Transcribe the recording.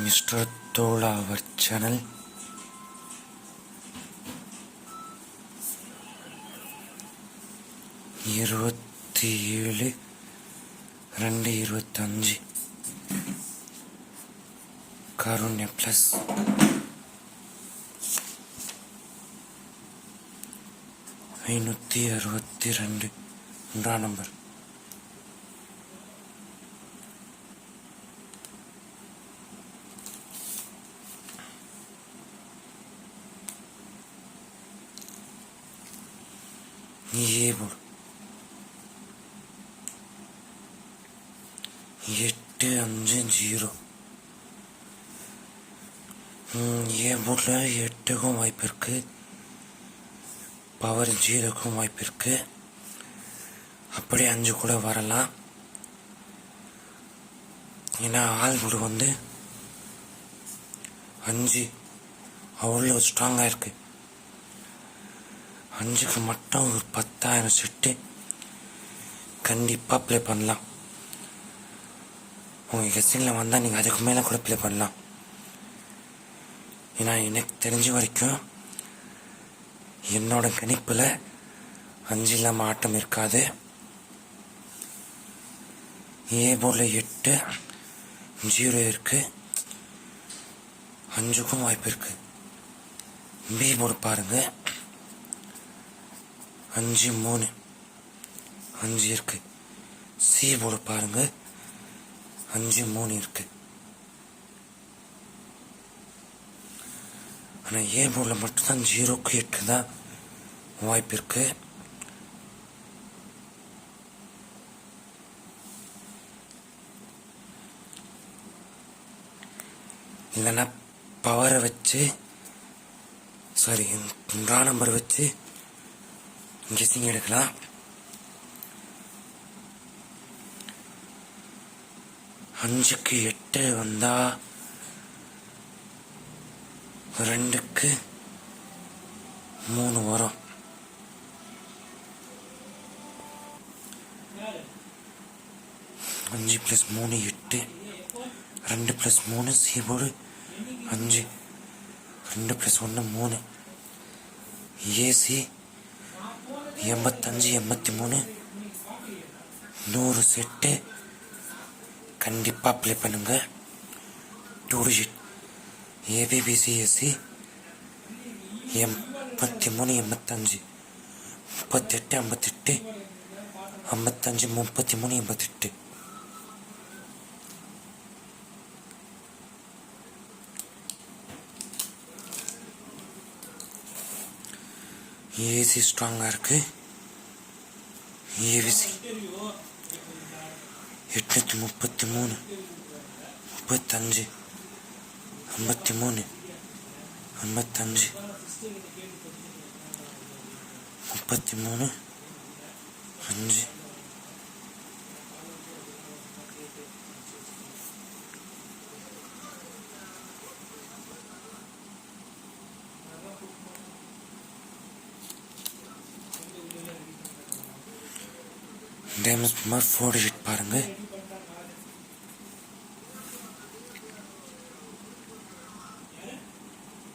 Mister Dhola our channel இருபத்தி ஏழு ரெண்டு இருபத்தஞ்சு. கருண்ய ப்ளஸ் ஐநூற்றி அறுபத்தி ரெண்டு. ஒன்றாம் நம்பர் ஏ போடு எட்டு அஞ்சு ஜீரோ ம், ஏ எட்டுக்கும் வாய்ப்பு இருக்கு பவர் ஜீரோக்கும் வாய்ப்பு இருக்கு அப்படியே அஞ்சு கூட வரலாம் ஏன்னா ஆள் போர்டு வந்து அஞ்சு அவ்வளோ ஸ்ட்ராங்காக இருக்குது அஞ்சுக்கு மட்டும் ஒரு பத்தாயிரம் செட்டு. கண்டிப்பாக ப்ளே பண்ணலாம். உங்கள் கெஸ்டிங்கில் வந்தால் நீங்கள் அதுக்கு மேலே கூட ப்ளே பண்ணலாம். ஏன்னா எனக்கு தெரிஞ்ச வரைக்கும் என்னோட கணிப்பில் அஞ்சு இல்லாமல் ஆட்டம் இருக்காது. ஏ போர்டில் எட்டு ஜீரோ இருக்குது அஞ்சுக்கும் வாய்ப்பு இருக்குது பி போர்டு பாருங்கள் அஞ்சு மூணு. அஞ்சு இருக்கு. சி போர்டு பாருங்க. அஞ்சு மூணு இருக்கு. ஆனால் ஏ போர்டில் மட்டும்தான் ஜீரோக்கு எட்டு தான் வாய்ப்பு இருக்கு. இல்லைன்னா பவரை வச்சு சாரி ரா நம்பர் வச்சு கெஸ்ஸிங் எடுக்கலாம். அஞ்சுக்கு எட்டு வந்தா ரெண்டுக்கு மூணு வரும். அஞ்சு ப்ளஸ் மூணு எட்டு ரெண்டு ப்ளஸ் மூணு சீபோர்டு அஞ்சு ரெண்டு ப்ளஸ் ஒன்று மூணு. ஏசி எண்பத்தஞ்சு எண்பத்தி மூணு நூறு செட்டு கண்டிப்பாக அப்ளை பண்ணுங்கள் டூ டிஜிட் ஏபிபிசிஎஸ்சி எண்பத்தி மூணு எண்பத்தஞ்சு. முப்பத்தெட்டு ஐம்பத்தெட்டு. ஐம்பத்தஞ்சு முப்பத்தி மூணு எண்பத்தெட்டு. ஏசி ஸ்ட்ராங்காக இருக்கு. ஏவிசி எட்நூற்றி முப்பத்தி மூணு. முப்பத்தஞ்சு. ஐம்பத்தி மூணு. ஐம்பத்தஞ்சு. முப்பத்தி மூணு. அஞ்சு. டேமேஜ் மாதிரி ஃபோர் டிஜிட் பாருங்க